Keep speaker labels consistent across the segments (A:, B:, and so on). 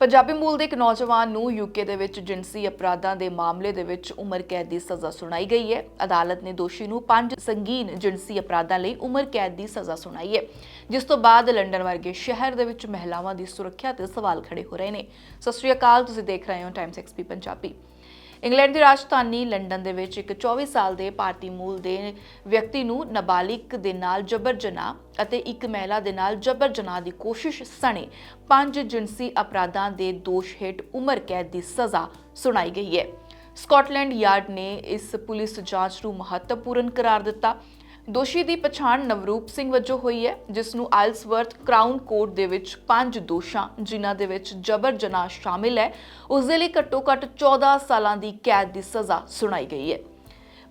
A: ਪੰਜਾਬੀ ਮੂਲ ਦੇ ਇੱਕ ਨੌਜਵਾਨ ਨੂੰ ਯੂਕੇ ਦੇ ਵਿੱਚ ਜਿਨਸੀ ਅਪਰਾਧਾਂ ਦੇ ਮਾਮਲੇ ਦੇ ਵਿੱਚ ਉਮਰ ਕੈਦ ਦੀ ਸਜ਼ਾ ਸੁਣਾਈ ਗਈ ਹੈ। ਅਦਾਲਤ ਨੇ ਦੋਸ਼ੀ ਨੂੰ ਪੰਜ ਸੰਗੀਨ ਜਿੰਸੀ ਅਪਰਾਧਾਂ ਲਈ ਉਮਰ ਕੈਦ ਦੀ ਸਜ਼ਾ ਸੁਣਾਈ ਹੈ। ਜਿਸ ਤੋਂ ਬਾਅਦ ਲੰਡਨ ਵਰਗੇ ਸ਼ਹਿਰ ਦੇ ਵਿੱਚ ਮਹਿਲਾਵਾਂ ਦੀ ਸੁਰੱਖਿਆ ਤੇ ਸਵਾਲ ਖੜੇ ਹੋ ਰਹੇ ਨੇ। ਸਤਿ ਸ਼੍ਰੀ ਅਕਾਲ, ਤੁਸੀਂ ਦੇਖ ਰਹੇ ਹੋ ਟਾਈਮਸ ਐਕਸਪੀ ਪੰਜਾਬੀ। ਇੰਗਲੈਂਡ ਦੀ ਰਾਜਧਾਨੀ ਲੰਡਨ ਦੇ ਵਿੱਚ ਇੱਕ 24 ਸਾਲ ਦੇ ਭਾਰਤੀ ਮੂਲ ਦੇ ਵਿਅਕਤੀ ਨੂੰ ਨਾਬਾਲਿਗ ਦੇ ਨਾਲ ਜਬਰ ਜਨਾਹ ਅਤੇ ਇੱਕ ਮਹਿਲਾ ਦੇ ਨਾਲ ਜਬਰ ਜਨਾਹ ਦੀ ਕੋਸ਼ਿਸ਼ ਸਣੇ ਪੰਜ ਜਿਨਸੀ ਅਪਰਾਧਾਂ ਦੇ ਦੋਸ਼ ਹੇਠ ਉਮਰ ਕੈਦ ਦੀ ਸਜ਼ਾ ਸੁਣਾਈ ਗਈ ਹੈ। ਸਕਾਟਲੈਂਡ ਯਾਰਡ ਨੇ ਇਸ ਪੁਲਿਸ ਜਾਂਚ ਨੂੰ ਮਹੱਤਵਪੂਰਨ ਕਰਾਰ ਦਿੱਤਾ। ਦੋਸ਼ੀ ਦੀ ਪਛਾਣ ਨਵਰੂਪ ਸਿੰਘ ਵਜੋਂ ਹੋਈ ਹੈ, ਜਿਸ ਨੂੰ ਆਇਲਸਵਰਥ ਕ੍ਰਾਊਨ ਕੋਰਟ ਦੇ ਵਿੱਚ ਪੰਜ ਦੋਸ਼ਾਂ, ਜਿਨ੍ਹਾਂ ਦੇ ਵਿੱਚ ਜਬਰ ਜਨਾਹ ਸ਼ਾਮਿਲ ਹੈ, ਉਸ ਦੇ ਲਈ ਘੱਟੋ-ਘੱਟ 14 ਸਾਲਾਂ ਦੀ ਕੈਦ ਦੀ ਸਜ਼ਾ ਸੁਣਾਈ ਗਈ ਹੈ।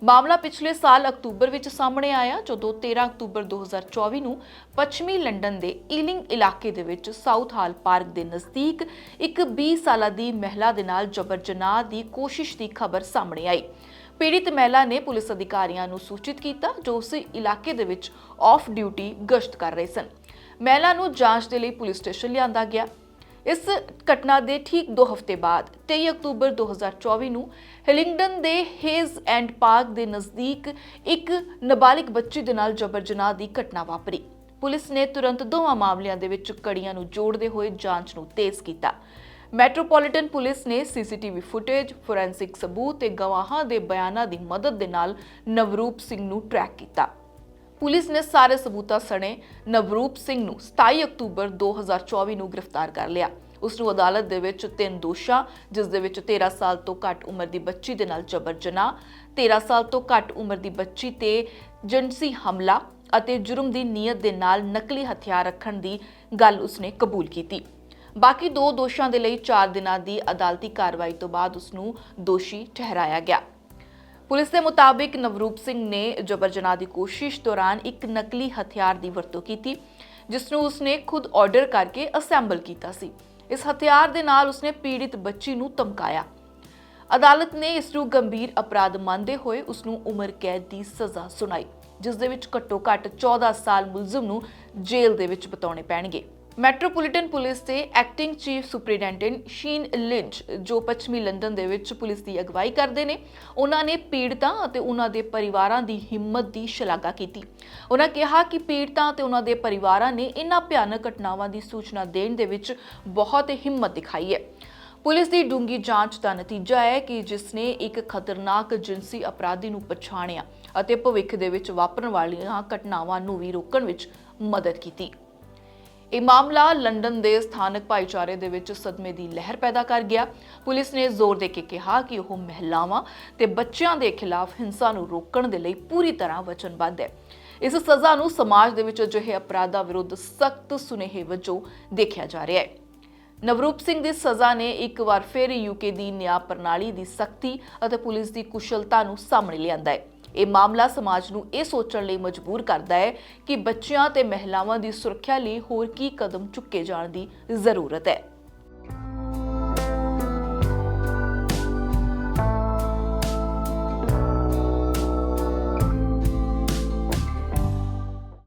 A: ਮਾਮਲਾ ਪਿਛਲੇ ਸਾਲ ਅਕਤੂਬਰ ਵਿੱਚ ਸਾਹਮਣੇ ਆਇਆ, ਜਦੋਂ 13 ਅਕਤੂਬਰ 2024 ਨੂੰ ਪੱਛਮੀ ਲੰਡਨ ਦੇ ਈਲਿੰਗ ਇਲਾਕੇ ਦੇ ਵਿੱਚ ਸਾਊਥ ਹਾਲ ਪਾਰਕ ਦੇ ਨਜ਼ਦੀਕ ਇੱਕ 20 ਸਾਲਾਂ ਦੀ ਮਹਿਲਾ ਦੇ ਨਾਲ ਜਬਰ ਜਨਾਹ ਦੀ ਕੋਸ਼ਿਸ਼ ਦੀ ਖਬਰ ਸਾਹਮਣੇ ਆਈ। ਪੀੜਿਤ ਮਹਿਲਾ ਨੇ ਪੁਲਿਸ ਅਧਿਕਾਰੀਆਂ ਨੂੰ ਸੂਚਿਤ ਕੀਤਾ ਜੋ ਉਸ ਇਲਾਕੇ ਦੇ ਵਿੱਚ ਆਫ ਡਿਊਟੀ ਗਸ਼ਤ ਕਰ ਰਹੇ ਸਨ। ਮਹਿਲਾ ਨੂੰ ਜਾਂਚ ਦੇ ਲਈ ਪੁਲਿਸ ਸਟੇਸ਼ਨ ਲਿਆਂਦਾ ਗਿਆ। ਇਸ ਘਟਨਾ ਦੇ ਠੀਕ 2 ਹਫ਼ਤੇ ਬਾਅਦ 23 ਅਕਤੂਬਰ 2024 ਨੂੰ ਹਿਲਿੰਗਡਨ ਦੇ ਹੇਜ਼ ਐਂਡ ਪਾਰਕ ਦੇ ਨਜ਼ਦੀਕ ਇੱਕ ਨਾਬਾਲਿਗ ਬੱਚੀ ਦੇ ਨਾਲ ਜਬਰ ਜਨਾਹ ਦੀ ਘਟਨਾ ਵਾਪਰੀ। ਪੁਲਿਸ ਨੇ ਤੁਰੰਤ ਦੋਵਾਂ ਮਾਮਲਿਆਂ ਦੇ ਵਿੱਚ ਕੜੀਆਂ ਨੂੰ ਜੋੜਦੇ ਹੋਏ ਜਾਂਚ ਨੂੰ ਤੇਜ਼ ਕੀਤਾ। ਮੈਟਰੋਪੋਲੀਟਨ ਪੁਲਿਸ ਨੇ ਸੀਸੀਟੀਵੀ ਫੁਟੇਜ ਫੋਰੈਂਸਿਕ ਸਬੂਤ ਤੇ ਗਵਾਹਾਂ ਦੇ ਬਿਆਨਾਂ ਦੀ ਮਦਦ ਦੇ ਨਾਲ ਨਵਰੂਪ ਸਿੰਘ ਨੂੰ ਟਰੈਕ ਕੀਤਾ। ਪੁਲਿਸ ਨੇ ਸਾਰੇ ਸਬੂਤਾਂ ਸਣੇ। ਨਵਰੂਪ ਸਿੰਘ ਨੂੰ 27 ਅਕਤੂਬਰ 2024 ਨੂੰ ਗ੍ਰਿਫਤਾਰ ਕਰ ਲਿਆ। ਉਸ ਨੂੰ ਅਦਾਲਤ ਦੇ ਵਿੱਚ ਤਿੰਨ ਦੋਸ਼ਾਂ, ਜਿਸ ਦੇ ਵਿੱਚ 13 ਸਾਲ ਤੋਂ ਘੱਟ ਉਮਰ ਦੀ ਬੱਚੀ ਦੇ ਨਾਲ ਜਬਰ ਜਨਾਹ 13 ਸਾਲ ਤੋਂ ਘੱਟ ਉਮਰ ਦੀ ਬੱਚੀ ਤੇ ਜਿਨਸੀ ਹਮਲਾ ਅਤੇ ਜੁਰਮ ਦੀ ਨੀਅਤ ਦੇ ਨਾਲ ਨਕਲੀ ਹਥਿਆਰ ਰੱਖਣ ਦੀ ਗੱਲ ਉਸਨੇ ਕਬੂਲ ਕੀਤੀ। ਬਾਕੀ ਦੋ ਦੋਸ਼ਾਂ ਦੇ ਲਈ 4 ਦਿਨਾਂ ਦੀ ਅਦਾਲਤੀ ਕਾਰਵਾਈ ਤੋਂ ਬਾਅਦ ਉਸ ਨੂੰ ਦੋਸ਼ੀ ਠਹਿਰਾਇਆ ਗਿਆ। ਪੁਲਿਸ ਦੇ ਮੁਤਾਬਿਕ ਨਵਰੂਪ ਸਿੰਘ ਨੇ ਜਬਰ ਜਨਾਹ ਦੀ ਕੋਸ਼ਿਸ਼ ਦੌਰਾਨ ਇੱਕ ਨਕਲੀ ਹਥਿਆਰ ਦੀ ਵਰਤੋਂ ਕੀਤੀ ਜਿਸ ਨੂੰ ਉਸਨੇ ਖੁਦ ਆਰਡਰ ਕਰਕੇ ਅਸੈਂਬਲ ਕੀਤਾ ਸੀ। ਇਸ ਹਥਿਆਰ ਦੇ ਨਾਲ ਉਸਨੇ ਪੀੜਿਤ ਬੱਚੀ ਨੂੰ ਧਮਕਾਇਆ। ਅਦਾਲਤ ਨੇ ਇਸ ਨੂੰ ਗੰਭੀਰ ਅਪਰਾਧ ਮੰਨਦੇ ਹੋਏ ਉਸ ਨੂੰ ਉਮਰ ਕੈਦ ਦੀ ਸਜ਼ਾ ਸੁਣਾਈ, ਜਿਸ ਦੇ ਵਿੱਚ ਘੱਟੋ-ਘੱਟ 14 ਸਾਲ ਮੁਲਜ਼ਮ ਨੂੰ ਜੇਲ੍ਹ ਦੇ ਵਿੱਚ ਬਿਤਾਉਣੇ ਪੈਣਗੇ। ਮੈਟਰੋਪੋਲੀਟਨ ਪੁਲਿਸ ਦੇ acting chief superintendent Sean Lynch ਜੋ ਪੱਛਮੀ ਲੰਡਨ ਦੇ ਵਿੱਚ ਪੁਲਿਸ ਦੀ ਅਗਵਾਈ ਕਰਦੇ ਨੇ, ਉਹਨਾਂ ਨੇ ਪੀੜਤਾਂ ਅਤੇ ਉਹਨਾਂ ਦੇ ਪਰਿਵਾਰਾਂ ਦੀ ਹਿੰਮਤ ਦੀ ਸ਼ਲਾਘਾ ਕੀਤੀ। ਉਹਨਾਂ ਕਿਹਾ ਕਿ ਪੀੜਤਾਂ ਅਤੇ ਉਹਨਾਂ ਦੇ ਪਰਿਵਾਰਾਂ ਨੇ ਇਨ੍ਹਾਂ ਭਿਆਨਕ ਘਟਨਾਵਾਂ ਦੀ ਸੂਚਨਾ ਦੇਣ ਦੇ ਵਿੱਚ ਬਹੁਤ ਹਿੰਮਤ ਦਿਖਾਈ ਹੈ। ਪੁਲਿਸ ਦੀ ਡੂੰਗੀ ਜਾਂਚ ਦਾ ਨਤੀਜਾ ਹੈ ਕਿ ਜਿਸ ਨੇ ਇੱਕ ਖਤਰਨਾਕ ਜਿਨਸੀ ਅਪਰਾਧੀ ਨੂੰ ਪਛਾਣਿਆ ਅਤੇ ਭਵਿੱਖ ਦੇ ਵਿੱਚ ਵਾਪਰਨ ਵਾਲੀਆਂ ਘਟਨਾਵਾਂ ਨੂੰ ਵੀ ਰੋਕਣ ਵਿੱਚ ਮਦਦ ਕੀਤੀ। ਇਹ ਮਾਮਲਾ ਲੰਡਨ ਦੇ ਸਥਾਨਕ ਭਾਈਚਾਰੇ ਦੇ ਵਿੱਚ ਸਦਮੇ ਦੀ ਲਹਿਰ ਪੈਦਾ ਕਰ ਗਿਆ। ਪੁਲਿਸ ਨੇ ਜ਼ੋਰ ਦੇ ਕੇ ਕਿਹਾ ਕਿ ਉਹ ਮਹਿਲਾਵਾਂ ਤੇ ਬੱਚਿਆਂ ਦੇ ਖਿਲਾਫ ਹਿੰਸਾ ਨੂੰ ਰੋਕਣ ਦੇ ਲਈ ਪੂਰੀ ਤਰ੍ਹਾਂ ਵਚਨਬੱਧ ਹੈ। ਇਸ ਸਜ਼ਾ ਨੂੰ ਸਮਾਜ ਦੇ ਵਿੱਚ ਅਜਿਹੇ ਅਪਰਾਧਾਂ ਵਿਰੁੱਧ ਸਖਤ ਸੁਨੇਹੇ ਵਜੋਂ ਦੇਖਿਆ ਜਾ ਰਿਹਾ ਹੈ। ਨਵਰੂਪ ਸਿੰਘ ਦੀ ਸਜ਼ਾ ਨੇ ਇੱਕ ਵਾਰ ਫਿਰ ਯੂਕੇ ਦੀ ਨਿਆਂ ਪ੍ਰਣਾਲੀ ਦੀ ਸਖਤੀ ਅਤੇ ਪੁਲਿਸ ਦੀ ਕੁਸ਼ਲਤਾ ਨੂੰ ਸਾਹਮਣੇ ਲਿਆਂਦਾ ਹੈ। ਇਹ ਮਾਮਲਾ ਸਮਾਜ ਨੂੰ ਇਹ ਸੋਚਣ ਲਈ ਮਜਬੂਰ ਕਰਦਾ ਹੈ ਕਿ ਬੱਚਿਆਂ ਤੇ ਮਹਿਲਾਵਾਂ ਦੀ ਸੁਰੱਖਿਆ ਲਈ ਹੋਰ ਕੀ ਕਦਮ ਚੁੱਕੇ ਜਾਣ ਦੀ ਜ਼ਰੂਰਤ ਹੈ।